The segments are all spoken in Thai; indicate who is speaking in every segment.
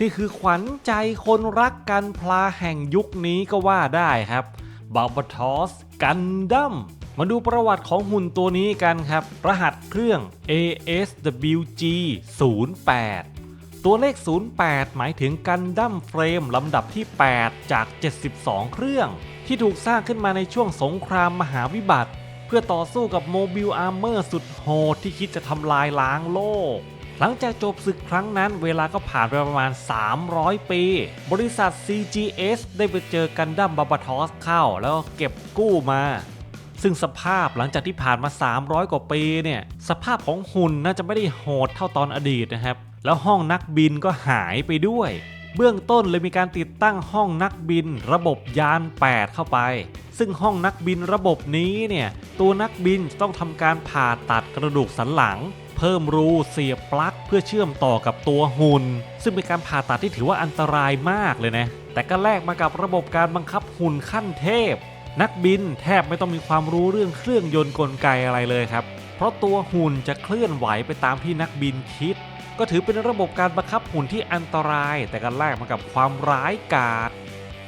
Speaker 1: นี่คือขวัญใจคนรักกันพลาแห่งยุคนี้ก็ว่าได้ครับบ a บทอสกันดั้มมาดูประวัติของหุ่นตัวนี้กันครับ รหัสเครื่อง ASWG 08ตัวเลข 08 หมายถึงกันดั้มเฟรมลำดับที่ 8 จาก 72 เครื่อง ที่ถูกสร้างขึ้นมาในช่วงสงครามมหาวิบัติ เพื่อต่อสู้กับโมบิลอาร์เมอร์สุดโหดที่คิดจะทำลายล้างโลก หลังจากจบศึกครั้งนั้นเวลาก็ผ่านไปประมาณ 300 ปี บริษัท CGS ได้ไปเจอกันดั้มบาบาทอสเข้าแล้วก็เก็บกู้มา ซึ่งสภาพหลังจากที่ผ่านมา 300 กว่าปีเนี่ย สภาพของหุ่นน่าจะไม่ได้โหดเท่าตอนอดีตนะครับ แล้วห้องนักบินก็หายไปด้วย เบื้องต้นเลยมีการติดตั้งห้องนักบิน ระบบยาน 8 เข้าไป ซึ่งห้องนักบินระบบนี้เนี่ย ตัวนักบินต้องทำการผ่าตัดกระดูกสันหลัง เพิ่มรูเสียบปลั๊กเพื่อเชื่อมต่อกับตัวหุ่น ซึ่งเป็นการผ่าตัดที่ถือว่าอันตรายมากเลยนะ แต่ก็แลกมากับระบบการบังคับหุ่นขั้นเทพ นักบินแทบไม่ต้องมีความรู้เรื่องเครื่องยนต์กลไกอะไรเลยครับ เพราะตัวหุ่นจะเคลื่อนไหวไปตามที่นักบินคิด ก็ถือเป็นระบบการบังคับหุ่นที่อันตราย แต่ก็แลกมากับความร้ายกาจ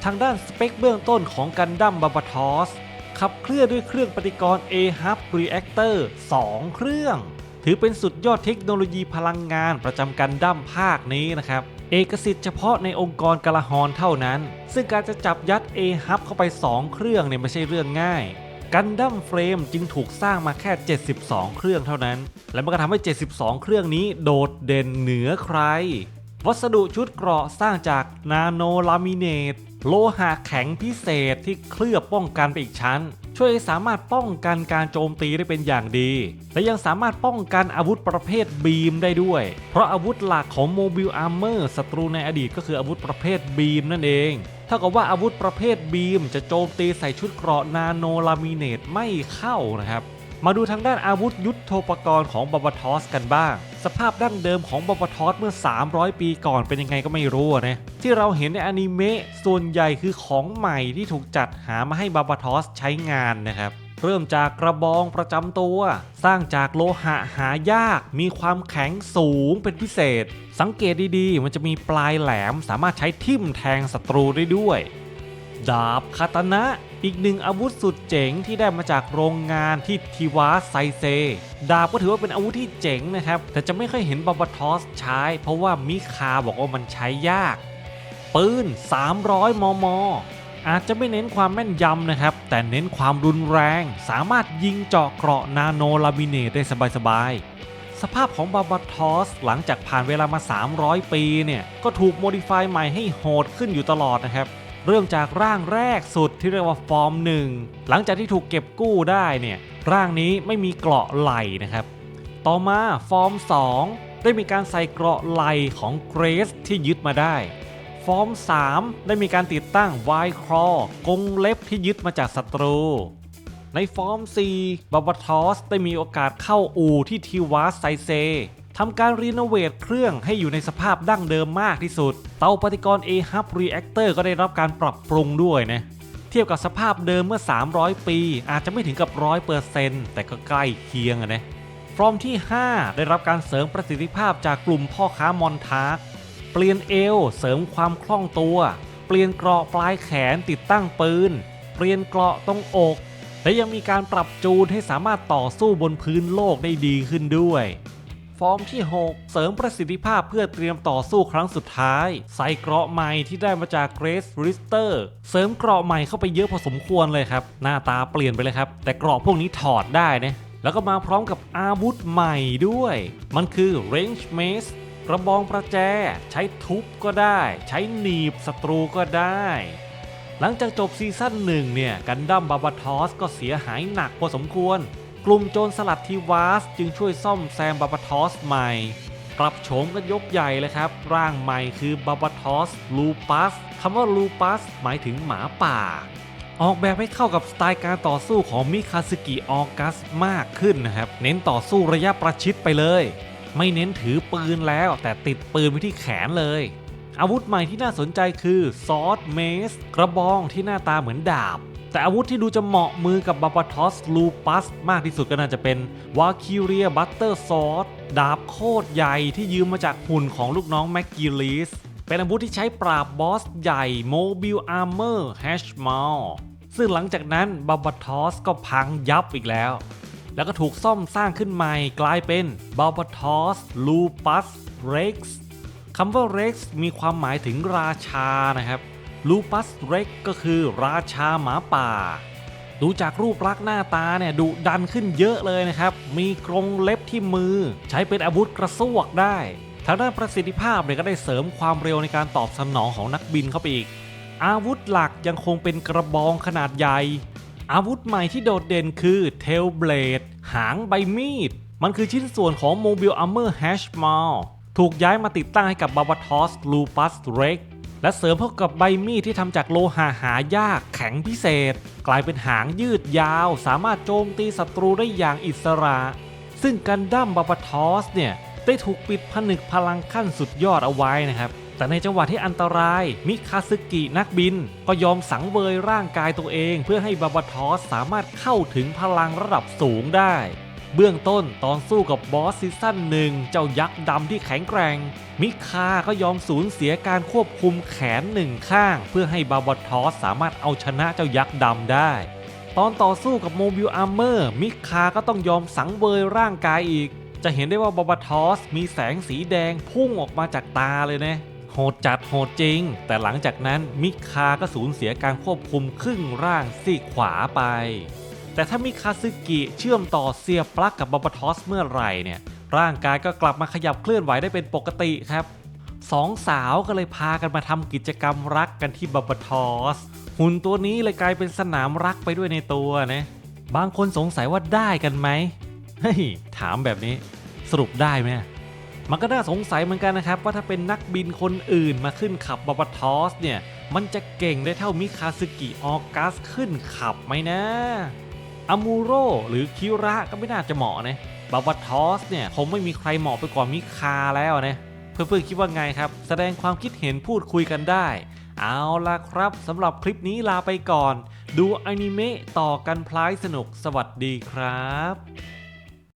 Speaker 1: ทางด้านสเปคเบื้องต้นของกันดั้มบาบาทอสขับเคลื่อนด้วยเครื่องปฏิกรณ์ A-Hub Reactor 2 เครื่อง ถือเป็นสุดยอดเทคโนโลยีพลังงานประจำกันดั้มภาคนี้นะครับ เอกสิทธิ์เฉพาะในองค์กรกลาฮอนเท่านั้น ซึ่งการจะจับยัด A-Hub เข้าไป 2 เครื่องเนี่ยไม่ใช่เรื่องง่ายกันดั้มเฟรมจึงถูกสร้างมาแค่ 72 เครื่องเท่านั้น และมันก็ทำให้ 72 เครื่องนี้โดดเด่นเหนือใคร วัสดุชุดเกราะสร้างจากนาโนลามิเนต โลหะแข็งพิเศษที่เคลือบป้องกันไปอีกชั้น ช่วยให้สามารถป้องกันการโจมตีได้เป็นอย่างดี และยังสามารถป้องกันอาวุธประเภทบีมได้ด้วย เพราะอาวุธหลักของโมบิลอาร์เมอร์ศัตรูในอดีตก็คืออาวุธประเภทบีมนั่นเองเท่ากับว่าอาวุธประเภทบีมจะโจมตีใส่ชุดเกราะนาโนลามิเนตไม่เข้านะครับ มาดูทางด้านอาวุธยุทโธปกรณ์ของบาบาทอสกันบ้าง สภาพดั้งเดิมของบาบาทอสเมื่อ 300 ปีก่อนเป็นยังไงก็ไม่รู้นะที่เราเห็นในอนิเมะส่วนใหญ่คือของใหม่ที่ถูกจัดหามาให้บาบาทอสใช้งานนะครับเริ่มจากกระบองประจำตัว สร้างจากโลหะหายาก มีความแข็งสูงเป็นพิเศษ สังเกตดีๆ มันจะมีปลายแหลมสามารถใช้ทิ่มแทงศัตรูได้ด้วย ดาบคาตานะ อีกหนึ่งอาวุธสุดเจ๋งที่ได้มาจากโรงงานที่ทิวาไซเซ ดาบก็ถือว่าเป็นอาวุธที่เจ๋งนะครับ แต่จะไม่ค่อยเห็นบาบาทอสใช้ เพราะว่ามิคาบอกว่ามันใช้ยาก ปืน 300 มม อาจจะไม่เน้นความแม่นยำนะครับ แต่เน้นความรุนแรง สามารถยิงเจาะเกราะนาโนลามิเนตได้สบายๆสภาพของบาบาทอสหลังจากผ่านเวลามา 300 ปีเนี่ย ก็ถูกโมดิฟายใหม่ให้โหดขึ้นอยู่ตลอดนะครับ เริ่มจากร่างแรกสุดที่เรียกว่าฟอร์มหนึ่งหลังจากที่ถูกเก็บกู้ได้เนี่ยร่างนี้ไม่มีเกราะไหล่นะครับ ต่อมาฟอร์ม 2 ได้มีการใส่เกราะไหล่ของเกรสที่ยึดมาได้ ฟอร์ม 3 ได้มีการติดตั้งไวครอกงเล็บที่ยึดมาจากศัตรูในฟอร์ม 4บาบาทอสได้มีโอกาสเข้าอู่ที่ทิวาสไซเซ ทำการรีโนเวทเครื่องให้อยู่ในสภาพดั้งเดิมมากที่สุด เตาปฏิกรณ์ A-Hub Reactor ก็ได้รับการปรับปรุงด้วยนะเทียบกับสภาพเดิมเมื่อ 300 ปี อาจจะไม่ถึงกับ100%แต่ก็ใกล้เคียงนะฟอร์มที่ 5 ได้รับการเสริมประสิทธิภาพจากกลุ่มพ่อค้ามอนทาร์กเปลี่ยนเอวเสริมความคล่องตัว เปลี่ยนเกราะปลายแขนติดตั้งปืน เปลี่ยนเกราะตรงอก และยังมีการปรับจูนให้สามารถต่อสู้บนพื้นโลกได้ดีขึ้นด้วย ฟอร์มที่ 6 เสริมประสิทธิภาพเพื่อเตรียมต่อสู้ครั้งสุดท้าย ใส่เกราะใหม่ที่ได้มาจากเกรสริสเตอร์เสริมเกราะใหม่เข้าไปเยอะพอสมควรเลยครับ หน้าตาเปลี่ยนไปเลยครับ แต่เกราะพวกนี้ถอดได้นะแล้วก็มาพร้อมกับอาวุธใหม่ด้วย มันคือ Range Mace กระบองประแจ ใช้ทุบก็ได้ ใช้หนีบศัตรูก็ได้ หลังจากจบซีซั่นหนึ่งเนี่ย กันดั้มบาบาทอสก็เสียหายหนักพอสมควร กลุ่มโจรสลัดทีวาสจึงช่วยซ่อมแซมบาบาทอสใหม่ปรับโฉมกันยกใหญ่เลยครับ ร่างใหม่คือบาบาทอสลูปัสคำว่าลูปัสหมายถึงหมาป่า ออกแบบให้เข้ากับสไตล์การต่อสู้ของมิคาสึกิออกัสมากขึ้นนะครับ เน้นต่อสู้ระยะประชิดไปเลย ไม่เน้นถือปืนแล้วแต่ติดปืนไว้ที่แขนเลยอาวุธใหม่ที่น่าสนใจคือซอสเมส กระบองที่หน้าตาเหมือนดาบ แต่อาวุธที่ดูจะเหมาะมือกับบาบาทอสลูปัสมากที่สุดก็น่าจะเป็นวาคิเรียบัตเตอร์ซอสดาบโคตรใหญ่ที่ยืมมาจากหุ่นของลูกน้องแม็กกิลิสเป็นอาวุธที่ใช้ปราบบอสใหญ่ Mobile Armor Hashmal ซึ่งหลังจากนั้นบาบาทอสก็พังยับอีกแล้ว แล้วก็ถูกซ่อมสร้างขึ้นใหม่กลายเป็นบาบาทอสลูปัสเร็กซ์คำว่า Rex มีความหมายถึงราชานะครับ ลูปัสเร็กก็คือราชาหมาป่า ดูจากรูปลักษณ์หน้าตาเนี่ยดุดันขึ้นเยอะเลยนะครับ มีกรงเล็บที่มือ ใช้เป็นอาวุธกระซวกได้ทางด้านประสิทธิภาพเนี่ยก็ได้เสริมความเร็วในการตอบสนองของนักบินเข้าไปอีก อาวุธหลักยังคงเป็นกระบองขนาดใหญ่ อาวุธใหม่ที่โดดเด่นคือเทลเบลดหางใบมีด มันคือชิ้นส่วนของ Mobile Armor Hashmal ถูกย้ายมาติดตั้งให้กับบาบาทอสลูปัสเร็ก และเสริมเข้ากับใบมีดที่ทำจากโลหะหายากแข็งพิเศษ กลายเป็นหางยืดยาว สามารถโจมตีศัตรูได้อย่างอิสระ ซึ่งกันดั้มบาบาทอสเนี่ย ได้ถูกปิดผนึกพลังขั้นสุดยอดเอาไว้นะครับ แต่ในจังหวะที่อันตราย มิคาซึกินักบิน ก็ยอมสังเวยร่างกายตัวเอง เพื่อให้บาบาทอสสามารถเข้าถึงพลังระดับสูงได้ เบื้องต้นตอนสู้กับบอสซีซั่นหนึ่งเจ้ายักษ์ดำที่แข็งแกร่ง มิคาก็ยอมสูญเสียการควบคุมแขนหนึ่งข้าง เพื่อให้บาบาทอสสามารถเอาชนะเจ้ายักษ์ดำได้ ตอนต่อสู้กับโมบิลอาร์เมอร์มิคาก็ต้องยอมสังเวยร่างกายอีก จะเห็นได้ว่าบาบาทอสมีแสงสีแดงพุ่งออกมาจากตาเลยนะโหดจัดโหดจริง แต่หลังจากนั้นมิคาก็สูญเสียการควบคุมครึ่งร่างซีกขวาไป แต่ถ้ามิคาซึกิเชื่อมต่อเสียบปลั๊กกับบาบทอสเมื่อไหร่เนี่ย ร่างกายก็กลับมาขยับเคลื่อนไหวได้เป็นปกติครับสองสาวก็เลยพากันมาทำกิจกรรมรักกันที่บาบทอส หุ่นตัวนี้เลยกลายเป็นสนามรักไปด้วยในตัวนะบางคนสงสัยว่าได้กันไหมเฮ้ยถามแบบนี้สรุปได้ไหมมันก็น่าสงสัยเหมือนกันนะครับ ว่าถ้าเป็นนักบินคนอื่นมาขึ้นขับบาบทอสเนี่ย มันจะเก่งได้เท่ามิคาซึกิออกัสขึ้นขับไหมนะ อามูโรหรือคิระก็ไม่น่าจะเหมาะนะบาบาทอสเนี่ยคงไม่มีใครเหมาะไปกว่ามิคาแล้วนะเพื่อนๆคิดว่าไงครับ แสดงความคิดเห็นพูดคุยกันได้ เอาล่ะครับสำหรับคลิปนี้ลาไปก่อน ดูอนิเมะต่อกันพลายสนุกสวัสดีครับ